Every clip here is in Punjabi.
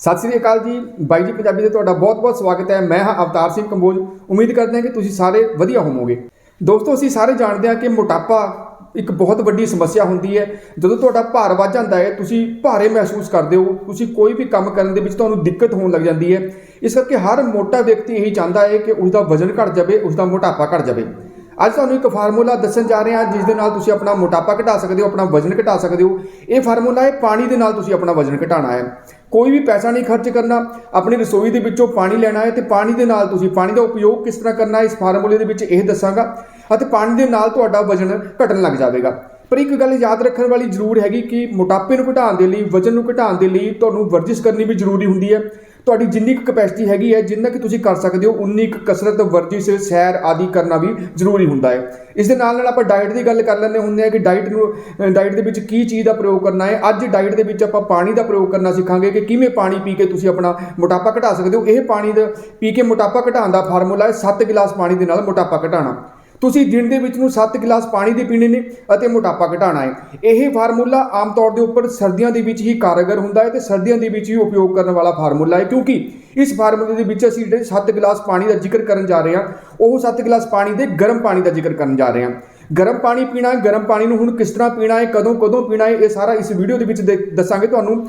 ਸਤਿ ਸ੍ਰੀ ਅਕਾਲ ਜੀ। ਬਾਈ ਜੀ ਪੰਜਾਬੀ ਦੇ ਤੁਹਾਡਾ ਬਹੁਤ-ਬਹੁਤ ਸਵਾਗਤ ਹੈ। ਮੈਂ ਹਾਂ ਅਵਤਾਰ ਸਿੰਘ ਕੰਬੋਜ। ਉਮੀਦ ਕਰਦੇ ਹਾਂ ਕਿ ਤੁਸੀਂ ਸਾਰੇ ਵਧੀਆ ਹੋਵੋਗੇ। ਦੋਸਤੋ, ਅਸੀਂ ਸਾਰੇ ਜਾਣਦੇ ਹਾਂ ਕਿ ਮੋਟਾਪਾ ਇੱਕ ਬਹੁਤ ਵੱਡੀ ਸਮੱਸਿਆ ਹੁੰਦੀ ਹੈ। ਜਦੋਂ ਤੁਹਾਡਾ ਭਾਰ ਵੱਧ ਜਾਂਦਾ ਹੈ, ਤੁਸੀਂ ਭਾਰੇ ਮਹਿਸੂਸ ਕਰਦੇ ਹੋ। ਤੁਸੀਂ ਕੋਈ ਵੀ ਕੰਮ ਕਰਨ ਦੇ ਵਿੱਚ ਤੁਹਾਨੂੰ ਦਿੱਕਤ ਹੋਣ ਲੱਗ ਜਾਂਦੀ ਹੈ। ਇਸ ਕਰਕੇ ਹਰ ਮੋਟਾ ਵਿਅਕਤੀ ਇਹੀ ਚਾਹੁੰਦਾ ਹੈ ਕਿ ਉਸ ਦਾ ਵਜ਼ਨ ਘਟ ਜਾਵੇ ਉਸ ਦਾ ਮੋਟਾਪਾ ਘਟ ਜਾਵੇ। ਅੱਜ ਤੁਹਾਨੂੰ ਇੱਕ ਫਾਰਮੂਲਾ ਦੱਸਣ ਜਾ ਰਹੇ ਹਾਂ, ਜਿਸ ਦੇ ਨਾਲ ਤੁਸੀਂ ਆਪਣਾ ਮੋਟਾਪਾ ਘਟਾ ਸਕਦੇ ਹੋ, ਆਪਣਾ ਵਜ਼ਨ ਘਟਾ ਸਕਦੇ ਹੋ। ਇਹ ਫਾਰਮੂਲਾ ਹੈ, ਪਾਣੀ ਦੇ ਨਾਲ ਤੁਸੀਂ ਆਪਣਾ ਵਜ਼ਨ ਘਟਾਉਣਾ ਹੈ। ਕੋਈ ਵੀ ਪੈਸਾ ਨਹੀਂ ਖਰਚ ਕਰਨਾ, ਆਪਣੀ ਰਸੋਈ ਦੇ ਵਿੱਚੋਂ ਪਾਣੀ ਲੈਣਾ ਹੈ ਤੇ ਪਾਣੀ ਦੇ ਨਾਲ ਤੁਸੀਂ ਪਾਣੀ ਦਾ ਉਪਯੋਗ ਕਿਸ ਤਰ੍ਹਾਂ ਕਰਨਾ ਹੈ, ਇਸ ਫਾਰਮੂਲੇ ਦੇ ਵਿੱਚ ਇਹ ਦੱਸਾਂਗਾ ਅਤੇ ਪਾਣੀ ਦੇ ਨਾਲ ਤੁਹਾਡਾ ਵਜ਼ਨ ਘਟਣ ਲੱਗ ਜਾਵੇਗਾ। ਪਰ ਇੱਕ ਗੱਲ ਯਾਦ ਰੱਖਣ ਵਾਲੀ ਜ਼ਰੂਰ ਹੈਗੀ ਕਿ ਮੋਟਾਪੇ ਨੂੰ ਘਟਾਉਣ ਦੇ ਲਈ, ਵਜ਼ਨ ਨੂੰ ਘਟਾਉਣ ਦੇ ਲਈ ਤੁਹਾਨੂੰ ਵਰਜਿਸ਼ ਕਰਨੀ ਵੀ ਜ਼ਰੂਰੀ ਹੁੰਦੀ ਹੈ। ਤੁਹਾਡੀ ਜਿੰਨੀ ਕੁ ਕਪੈਸਿਟੀ ਹੈਗੀ ਹੈ, ਜਿੰਨਾ ਕਿ ਤੁਸੀਂ ਕਰ ਸਕਦੇ ਹੋ, ਉਨੀ ਕੁ ਕਸਰਤ, ਵਰਜਿਸ਼, ਸੈਰ ਆਦਿ ਕਰਨਾ ਵੀ ਜ਼ਰੂਰੀ ਹੁੰਦਾ ਹੈ। ਇਸ ਦੇ ਨਾਲ ਨਾਲ ਆਪਾਂ ਡਾਈਟ ਦੀ ਗੱਲ ਕਰ ਲੈਂਦੇ ਹੁੰਦੇ ਆ ਕਿ ਡਾਈਟ ਨੂੰ ਡਾਈਟ ਦੇ ਵਿੱਚ ਕੀ ਚੀਜ਼ ਦਾ ਪ੍ਰਯੋਗ ਕਰਨਾ ਹੈ। ਅੱਜ ਡਾਈਟ ਦੇ ਵਿੱਚ ਆਪਾਂ ਪਾਣੀ ਦਾ ਪ੍ਰਯੋਗ ਕਰਨਾ ਸਿੱਖਾਂਗੇ ਕਿ ਕਿਵੇਂ ਪਾਣੀ ਪੀ ਕੇ ਤੁਸੀਂ ਆਪਣਾ ਮੋਟਾਪਾ ਘਟਾ ਸਕਦੇ ਹੋ। ਇਹ ਪਾਣੀ ਦਾ, ਪੀ ਕੇ ਮੋਟਾਪਾ ਘਟਾਉਣ ਦਾ ਫਾਰਮੂਲਾ ਹੈ 7 ਗਿਲਾਸ ਪਾਣੀ ਦੇ ਨਾਲ ਮੋਟਾਪਾ ਘਟਾਉਣਾ। ਤੁਸੀਂ ਦਿਨ ਦੇ ਵਿੱਚ ਨੂੰ 7 ਗਿਲਾਸ ਪਾਣੀ ਦੇ ਪੀਣੇ ਨੇ ਅਤੇ ਮੋਟਾਪਾ ਘਟਾਉਣਾ ਹੈ। ਇਹ ਫਾਰਮੂਲਾ ਆਮ ਤੌਰ ਦੇ ਉੱਪਰ ਸਰਦੀਆਂ ਦੇ ਵਿੱਚ ਹੀ ਕਾਰਗਰ ਹੁੰਦਾ ਹੈ ਤੇ ਸਰਦੀਆਂ ਦੇ ਵਿੱਚ ਹੀ ਉਪਯੋਗ ਕਰਨ ਵਾਲਾ ਫਾਰਮੂਲਾ ਹੈ ਕਿਉਂਕਿ ਇਸ ਫਾਰਮੂਲੇ ਦੇ ਵਿੱਚ ਅਸੀਂ ਜਿਹੜੇ 7 ਗਿਲਾਸ ਪਾਣੀ ਦਾ ਜ਼ਿਕਰ ਕਰਨ ਜਾ ਰਹੇ ਹਾਂ, ਉਹ 7 ਗਿਲਾਸ ਪਾਣੀ ਦੇ ਗਰਮ ਪਾਣੀ ਦਾ ਜ਼ਿਕਰ ਕਰਨ ਜਾ ਰਹੇ ਹਾਂ। ਗਰਮ ਪਾਣੀ ਪੀਣਾ ਹੈ, ਗਰਮ ਪਾਣੀ ਨੂੰ ਹੁਣ ਕਿਸ ਤਰ੍ਹਾਂ ਪੀਣਾ ਹੈ, ਕਦੋਂ ਕਦੋਂ ਪੀਣਾ ਹੈ, ਇਹ ਸਾਰਾ ਇਸ ਵੀਡੀਓ ਦੇ ਵਿੱਚ ਦੇ- ਦੱਸਾਂਗੇ ਤੁਹਾਨੂੰ।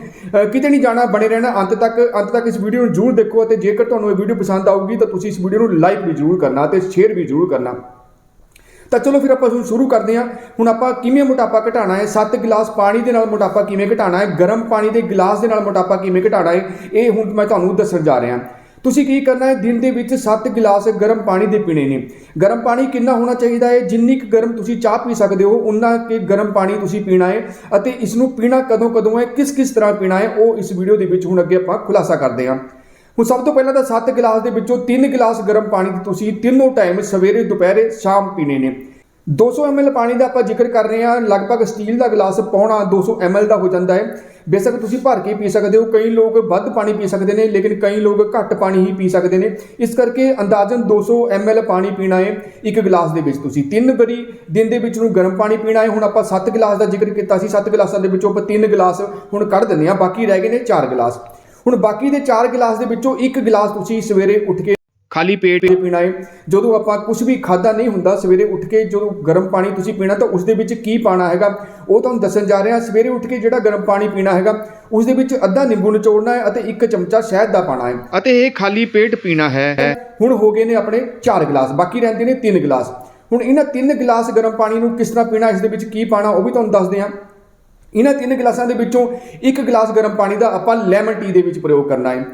ਕਿਤੇ ਨਹੀਂ ਜਾਣਾ, ਬਣੇ ਰਹਿਣਾ, ਅੰਤ ਤੱਕ ਅੰਤ ਤੱਕ ਇਸ ਵੀਡੀਓ ਨੂੰ ਜ਼ਰੂਰ ਦੇਖੋ ਅਤੇ ਜੇਕਰ ਤੁਹਾਨੂੰ ਇਹ ਵੀਡੀਓ ਪਸੰਦ ਆਊਗੀ ਤਾਂ ਤੁਸੀਂ ਇਸ ਵੀਡੀਓ ਨੂੰ ਲਾਈਕ ਵੀ ਜ਼ਰੂਰ ਕਰਨਾ ਅਤੇ ਸ਼ੇਅਰ ਵੀ ਜ਼ਰੂਰ ਕਰਨਾ। ਤਾਂ ਚਲੋ ਫਿਰ ਆਪਾਂ ਹੁਣ ਸ਼ੁਰੂ ਕਰਦੇ ਹਾਂ। ਹੁਣ ਆਪਾਂ ਕਿਵੇਂ ਮੋਟਾਪਾ ਘਟਾਉਣਾ ਹੈ? 7 ਗਿਲਾਸ ਪਾਣੀ ਦੇ ਨਾਲ ਮੋਟਾਪਾ ਕਿਵੇਂ ਘਟਾਉਣਾ ਹੈ? ਗਰਮ ਪਾਣੀ ਦੇ ਗਿਲਾਸ ਦੇ ਨਾਲ ਮੋਟਾਪਾ ਕਿਵੇਂ ਘਟਾਉਣਾ ਹੈ? ਇਹ ਹੁਣ ਮੈਂ ਤੁਹਾਨੂੰ ਦੱਸਣ ਜਾ ਰਿਹਾ। ਤੁਸੀਂ ਕੀ ਕਰਨਾ ਹੈ? ਦਿਨ ਦੇ ਵਿੱਚ 7 ਗਿਲਾਸ ਗਰਮ ਪਾਣੀ ਦੇ ਪੀਣੇ ਨੇ। ਗਰਮ ਪਾਣੀ ਕਿੰਨਾ ਹੋਣਾ ਚਾਹੀਦਾ ਹੈ? ਜਿੰਨੀ ਕੁ ਗਰਮ ਤੁਸੀਂ ਚਾਹ ਪੀ ਸਕਦੇ ਹੋ, ਉਨਾ ਕਿ ਗਰਮ ਪਾਣੀ ਤੁਸੀਂ ਪੀਣਾ ਹੈ ਅਤੇ ਇਸ ਨੂੰ ਪੀਣਾ ਕਦੋਂ ਕਦੋਂ ਹੈ? ਕਿਸ ਕਿਸ ਤਰ੍ਹਾਂ ਪੀਣਾ ਹੈ? ਉਹ ਇਸ ਵੀਡੀਓ ਦੇ ਵਿੱਚ ਹੁਣ ਅੱਗੇ ਆਪਾਂ ਖੁਲਾਸਾ ਕਰਦੇ ਹਾਂ। ਹੁਣ ਸਭ ਤੋਂ ਪਹਿਲਾਂ ਤਾਂ 7 ਗਿਲਾਸ ਦੇ ਵਿੱਚੋਂ 3 ਗਿਲਾਸ ਗਰਮ ਪਾਣੀ ਦੇ ਤੁਸੀਂ ਤਿੰਨੋਂ ਟਾਈਮ ਸਵੇਰੇ ਦੁਪਹਿਰੇ ਸ਼ਾਮ ਪੀਣੇ ਨੇ। 200 ml ਪਾਣੀ ਦਾ ਆਪਾਂ ਜ਼ਿਕਰ ਕਰ ਰਹੇ ਹਾਂ, ਲਗਭਗ ਸਟੀਲ ਦਾ ਗਲਾਸ ਪੌਣਾ 200 ml ਦਾ ਹੋ ਜਾਂਦਾ ਹੈ। ਬੇਸ਼ੱਕ ਤੁਸੀਂ ਭਰ ਕੇ ਪੀ ਸਕਦੇ ਹੋ, ਕਈ ਲੋਕ ਵੱਧ ਪਾਣੀ ਪੀ ਸਕਦੇ ਨੇ, ਲੇਕਿਨ ਕਈ ਲੋਕ ਘੱਟ ਪਾਣੀ ਹੀ ਪੀ ਸਕਦੇ ਨੇ। ਇਸ ਕਰਕੇ ਅੰਦਾਜ਼ਨ 200 ml ਪਾਣੀ ਪੀਣਾ ਹੈ ਇੱਕ ਗਲਾਸ ਦੇ ਵਿੱਚ ਤੁਸੀਂ। ਤਿੰਨ ਵਾਰੀ ਦਿਨ ਦੇ ਵਿੱਚ ਨੂੰ ਗਰਮ ਪਾਣੀ ਪੀਣਾ ਹੈ। ਹੁਣ ਆਪਾਂ 7 ਗਲਾਸ ਦਾ ਜ਼ਿਕਰ ਕੀਤਾ ਸੀ 7 ਗਲਾਸਾਂ ਦੇ ਵਿੱਚੋਂ ਆਪਾਂ 3 ਗਲਾਸ ਹੁਣ ਕੱਢ ਦਿੰਦੇ ਹਾਂ, ਬਾਕੀ ਰਹਿ ਗਏ ਨੇ 4 ਗਲਾਸ। ਹੁਣ ਬਾਕੀ ਦੇ 4 ਗਲਾਸ ਦੇ ਵਿੱਚੋਂ ਇੱਕ ਗਲਾਸ ਤੁਸੀਂ ਸਵੇਰੇ ਉੱਠ ਕੇ ਖਾਲੀ ਪੇਟ ਪੀਣਾ ਹੈ। ਜਦੋਂ ਆਪਾਂ ਕੁਝ ਵੀ ਖਾਦਾ ਨਹੀਂ ਹੁੰਦਾ ਸਵੇਰੇ ਉੱਠ ਕੇ ਜਦੋਂ ਗਰਮ ਪਾਣੀ ਤੁਸੀਂ ਪੀਣਾ ਤਾਂ ਉਸ ਦੇ ਵਿੱਚ ਕੀ ਪਾਣਾ ਹੈਗਾ? ਉਹ ਤੁਹਾਨੂੰ ਦੱਸਣ ਜਾ ਰਹੇ ਹਾਂ ਸਵੇਰੇ ਉੱਠ ਕੇ ਜਿਹੜਾ ਗਰਮ ਪਾਣੀ ਪੀਣਾ ਹੈਗਾ ਉਸ ਦੇ ਵਿੱਚ ਅੱਧਾ ਨਿੰਬੂ ਨਿਚੋੜਨਾ ਹੈ ਅਤੇ ਇੱਕ ਚਮਚਾ ਸ਼ਹਿਦ ਦਾ ਪਾਣਾ ਹੈ। ਅਤੇ ਇਹ ਖਾਲੀ ਪੇਟ ਪੀਣਾ ਹੈ। ਹੁਣ ਹੋ ਗਏ ਨੇ ਆਪਣੇ 4 ਗਲਾਸ ਬਾਕੀ ਰਹਿੰਦੇ ਨੇ 3 ਗਲਾਸ। ਹੁਣ ਇਹਨਾਂ 3 ਗਲਾਸ ਗਰਮ ਪਾਣੀ ਨੂੰ ਕਿਸ ਤਰ੍ਹਾਂ ਪੀਣਾ ਇਸ ਦੇ ਵਿੱਚ ਕੀ ਪਾਣਾ ਉਹ ਵੀ ਤੁਹਾਨੂੰ ਦੱਸਦੇ ਹਾਂ। ਇਹਨਾਂ ਤਿੰਨ ਗਲਾਸਾਂ ਦੇ ਵਿੱਚੋਂ ਇੱਕ ਗਲਾਸ ਗਰਮ ਪਾਣੀ ਦਾ ਆਪਾਂ ਲੈਮਨ ਟੀ ਦੇ ਵਿੱਚ ਪ੍ਰਯੋਗ ਕਰਨਾ ਹੈ।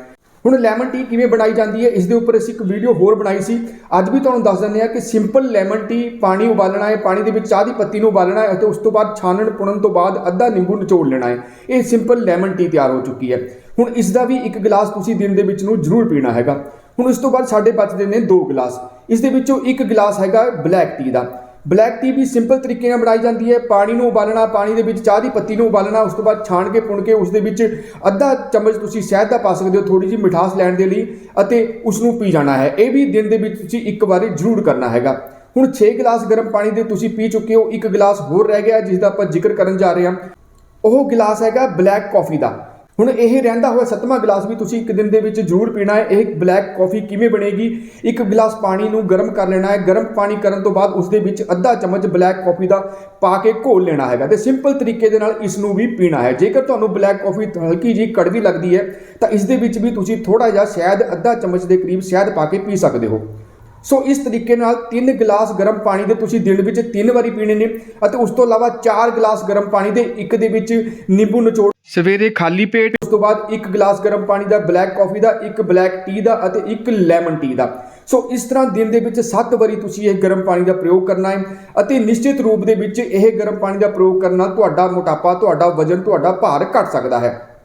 ਹੁਣ ਲੈਮਨ ਟੀ ਕਿਵੇਂ ਬਣਾਈ ਜਾਂਦੀ ਹੈ, ਇਸ ਦੇ ਉੱਪਰ ਅਸੀਂ ਇੱਕ ਵੀਡੀਓ ਹੋਰ ਬਣਾਈ ਸੀ। ਅੱਜ ਵੀ ਤੁਹਾਨੂੰ ਦੱਸ ਦਿੰਦੇ ਹਾਂ ਕਿ ਸਿੰਪਲ ਲੈਮਨ ਟੀ ਪਾਣੀ ਉਬਾਲਣਾ ਹੈ, ਪਾਣੀ ਦੇ ਵਿੱਚ ਚਾਹ ਦੀ ਪੱਤੀ ਨੂੰ ਉਬਾਲਣਾ ਹੈ ਅਤੇ ਉਸ ਤੋਂ ਬਾਅਦ ਛਾਨਣ ਪੁਣਨ ਤੋਂ ਬਾਅਦ ਅੱਧਾ ਨਿੰਬੂ ਨਿਚੋੜ ਲੈਣਾ ਹੈ। ਇਹ ਸਿੰਪਲ ਲੈਮਨ ਟੀ ਤਿਆਰ ਹੋ ਚੁੱਕੀ ਹੈ। ਹੁਣ ਇਸ ਦਾ ਵੀ ਇੱਕ ਗਲਾਸ ਤੁਸੀਂ ਦਿਨ ਦੇ ਵਿੱਚ ਨੂੰ ਜ਼ਰੂਰ ਪੀਣਾ ਹੈਗਾ। ਹੁਣ ਉਸ ਤੋਂ ਬਾਅਦ ਸਾਡੇ ਬਚਦੇ ਨੇ ਦੋ ਗਲਾਸ। ਇਸ ਦੇ ਵਿੱਚੋਂ ਇੱਕ ਗਲਾਸ ਹੈਗਾ ਬਲੈਕ ਟੀ ਦਾ। ਬਲੈਕ ਟੀ ਵੀ ਸਿੰਪਲ ਤਰੀਕੇ ਨਾਲ ਬਣਾਈ ਜਾਂਦੀ ਹੈ। ਪਾਣੀ ਨੂੰ ਉਬਾਲਣਾ, ਪਾਣੀ ਦੇ ਵਿੱਚ ਚਾਹ ਦੀ ਪੱਤੀ ਨੂੰ ਉਬਾਲਣਾ, ਉਸ ਤੋਂ ਬਾਅਦ ਛਾਣ ਕੇ, ਪੁਣ ਕੇ, ਉਸ ਦੇ ਵਿੱਚ ਅੱਧਾ ਚਮਚ ਤੁਸੀਂ ਸ਼ਹਿਦ ਦਾ ਪਾ ਸਕਦੇ ਹੋ ਥੋੜੀ ਜਿਹੀ ਮਿਠਾਸ ਲੈਣ ਦੇ ਲਈ ਅਤੇ ਉਸ ਨੂੰ ਪੀ ਜਾਣਾ ਹੈ। ਇਹ ਵੀ ਦਿਨ ਦੇ ਵਿੱਚ ਤੁਸੀਂ ਇੱਕ ਵਾਰੀ ਜ਼ਰੂਰ ਕਰਨਾ ਹੈਗਾ। ਹੁਣ 6 ਗਲਾਸ ਗਰਮ ਪਾਣੀ ਦੇ ਤੁਸੀਂ ਪੀ ਚੁੱਕੇ ਹੋ, ਇੱਕ ਗਲਾਸ ਹੋਰ ਰਹਿ ਗਿਆ, ਜਿਸ ਦਾ ਆਪਾਂ ਜ਼ਿਕਰ ਕਰਨ ਜਾ ਰਹੇ ਹਾਂ। ਉਹ ਗਲਾਸ ਹੈਗਾ ਬਲੈਕ ਕਾਫੀ ਦਾ। ਹੁਣ ਇਹ ਰਹਿੰਦਾ ਹੋਇਆ ਸੱਤਵਾਂ ਗਲਾਸ ਵੀ ਤੁਸੀਂ ਇੱਕ ਦਿਨ ਦੇ ਵਿੱਚ ਜ਼ਰੂਰ ਪੀਣਾ ਹੈ। ਇਹ ਬਲੈਕ ਕਾਫੀ ਕਿਵੇਂ ਬਣੇਗੀ? ਇੱਕ ਗਲਾਸ ਪਾਣੀ ਨੂੰ ਗਰਮ ਕਰ ਲੈਣਾ ਹੈ। ਗਰਮ ਪਾਣੀ ਕਰਨ ਤੋਂ ਬਾਅਦ ਉਸ ਦੇ ਵਿੱਚ ਅੱਧਾ ਚਮਚ ਬਲੈਕ ਕਾਫੀ ਦਾ ਪਾ ਕੇ ਘੋਲ ਲੈਣਾ ਹੈਗਾ ਤੇ ਸਿੰਪਲ ਤਰੀਕੇ ਦੇ ਨਾਲ ਇਸ ਨੂੰ ਵੀ ਪੀਣਾ ਹੈ। ਜੇਕਰ ਤੁਹਾਨੂੰ ਬਲੈਕ ਕਾਫੀ ਹਲਕੀ ਜਿਹੀ ਕੜਵੀ ਲੱਗਦੀ ਹੈ, ਤਾਂ ਇਸ ਦੇ ਵਿੱਚ ਵੀ ਤੁਸੀਂ ਥੋੜਾ ਜਿਹਾ ਸ਼ਾਇਦ ਅੱਧਾ ਚਮਚ ਦੇ ਕਰੀਬ ਸ਼ਹਿਦ ਪਾ ਕੇ ਪੀ ਸਕਦੇ ਹੋ। ਸੋ ਇਸ ਤਰੀਕੇ ਨਾਲ 3 ਗਲਾਸ ਗਰਮ ਪਾਣੀ ਦੇ ਤੁਸੀਂ ਦਿਨ ਵਿੱਚ 3 ਵਾਰੀ ਪੀਣੇ ਨੇ ਅਤੇ ਉਸ ਤੋਂ ਇਲਾਵਾ 4 ਗਲਾਸ ਗਰਮ ਪਾਣੀ ਦੇ ਇੱਕ ਦੇ ਵਿੱਚ ਨਿੰਬੂ ਨਿਚੋੜ ਸਵੇਰੇ ਖਾਲੀ ਪੇਟ, ਉਸ ਤੋਂ ਬਾਅਦ ਇੱਕ ਗਲਾਸ ਗਰਮ ਪਾਣੀ ਦਾ ਬਲੈਕ ਕਾਫੀ ਦਾ, ਇੱਕ ਬਲੈਕ ਟੀ ਦਾ ਅਤੇ ਇੱਕ ਲੈਮਨ ਟੀ ਦਾ। ਸੋ ਇਸ ਤਰ੍ਹਾਂ ਦਿਨ ਦੇ ਵਿੱਚ 7 ਵਾਰੀ ਤੁਸੀਂ ਇਹ ਗਰਮ ਪਾਣੀ ਦਾ ਪ੍ਰਯੋਗ ਕਰਨਾ ਹੈ ਅਤੇ ਨਿਸ਼ਚਿਤ ਰੂਪ ਦੇ ਵਿੱਚ ਇਹ ਗਰਮ ਪਾਣੀ ਦਾ ਪ੍ਰਯੋਗ ਕਰਨਾ ਤੁਹਾਡਾ ਮੋਟਾਪਾ, ਤੁਹਾਡਾ ਵਜ਼ਨ, ਤੁਹਾਡਾ ਭਾਰ ਘਟ ਸਕਦਾ ਹੈ।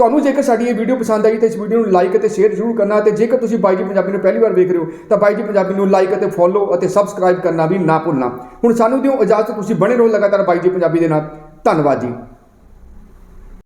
ਤੁਹਾਨੂੰ ਜੇਕਰ ਸਾਡੀ ਇਹ ਵੀਡੀਓ ਪਸੰਦ ਆਈ ਤਾਂ ਇਸ ਵੀਡੀਓ ਨੂੰ ਲਾਈਕ ਅਤੇ ਸ਼ੇਅਰ ਜ਼ਰੂਰ ਕਰਨਾ ਤੇ ਜੇਕਰ ਤੁਸੀਂ ਬਾਈ ਜੀ ਪੰਜਾਬੀ ਨੂੰ ਪਹਿਲੀ ਵਾਰ ਵੇਖ ਰਹੇ ਹੋ ਤਾਂ ਬਾਈ ਜੀ ਪੰਜਾਬੀ ਨੂੰ ਲਾਈਕ ਅਤੇ ਫੋਲੋ ਅਤੇ ਸਬਸਕ੍ਰਾਈਬ ਕਰਨਾ ਵੀ ਨਾ ਭੁੱਲਣਾ। ਹੁਣ ਸਾਨੂੰ ਦਿਓ ਇਜਾਜ਼ਤ, ਤੁਸੀਂ ਬਣੇ ਰਹੋ ਲਗਾਤਾਰ ਬਾਈ ਜੀ ਪੰਜਾਬੀ ਦੇ ਨਾਲ। ਧੰਨਵਾਦ ਜੀ।